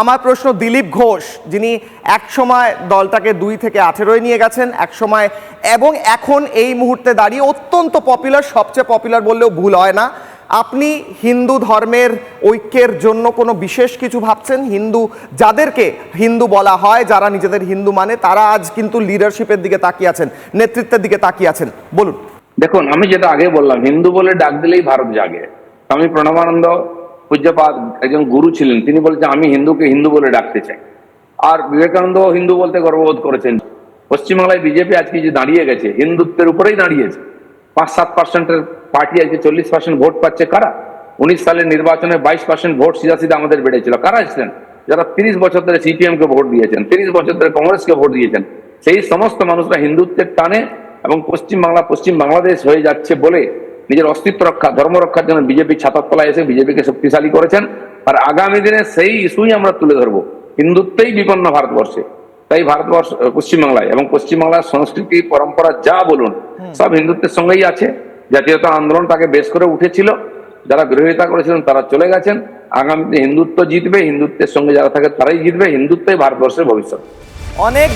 আমার প্রশ্ন দিলীপ ঘোষ, যিনি একসময় দলটাকে দুই থেকে আঠেরোয় নিয়ে গেছেন একসময় এবং এখন এই মুহূর্তে দাঁড়িয়ে অত্যন্ত পপুলার সবচেয়ে পপুলার বললেও ভুল হয় না। আপনি হিন্দু ধর্মের ঐক্যের জন্য কোনো বিশেষ কিছু ভাবছেন? হিন্দু যাদেরকে হিন্দু বলা হয়, যারা নিজেদের হিন্দু মানে তারা আজ কিন্তু লিডারশিপের দিকে তাকিয়ে আছেন, নেতৃত্বের দিকে তাকিয়ে আছেন। বলুন। দেখুন, আমি যেটা আগে বললাম, হিন্দু বলে ডাক দিলেই ভারত জাগে। স্বামী প্রণবানন্দ পূজ্যপাদ একজন গুরু ছিলেন, তিনি বলেছেন, আমি হিন্দুকে হিন্দু বলে ডাকতে চাই। আর বিবেকানন্দ হিন্দু বলতে গর্ববোধ করেছেন। পশ্চিমবাংলায় বিজেপি আজকে যে দাঁড়িয়ে গেছে, হিন্দুত্বের উপরেই দাঁড়িয়েছে। পাঁচ সাত পার্সেন্টের পার্টি আজকে চল্লিশ পার্সেন্ট ভোট পাচ্ছে কারা? উনিশ সালের নির্বাচনে বাইশ পার্সেন্ট ভোট সিধা সিধা আমাদের বেড়েছিল। কারা ছিলেন যারা তিরিশ বছর ধরে সিপিএম কে ভোট দিয়েছেন, তিরিশ বছর ধরে কংগ্রেসকে ভোট দিয়েছেন, সেই সমস্ত মানুষরা হিন্দুত্বের টানে এবং পশ্চিম বাংলা পশ্চিম বাংলাদেশ হয়ে যাচ্ছে বলে নিজের অস্তিত্ব রক্ষা ধর্ম রক্ষার জন্য বিজেপি ছাতার তলায় এসে বিজেপিকে শক্তিশালী করেছেন। আর আগামী দিনে সেই ইস্যুই আমরা তুলে ধরবো। হিন্দুত্বেই বিপন্ন ভারতবর্ষে। তাই ভারতবর্ষ পশ্চিমবাংলায় এবং পশ্চিমবাংলার সংস্কৃতি পরম্পরা যা বলুন সব হিন্দুত্বের সঙ্গেই আছে। জাতীয়তা আন্দোলন তাকে বেশ করে উঠেছিল। যারা বিরোধিতা করেছিলেন তারা চলে গেছেন। আগামীতে হিন্দুত্ব জিতবে হিন্দুত্বের সঙ্গে যারা থাকে তারাই জিতবে। হিন্দুত্বই ভারতবর্ষের ভবিষ্যৎ। অনেক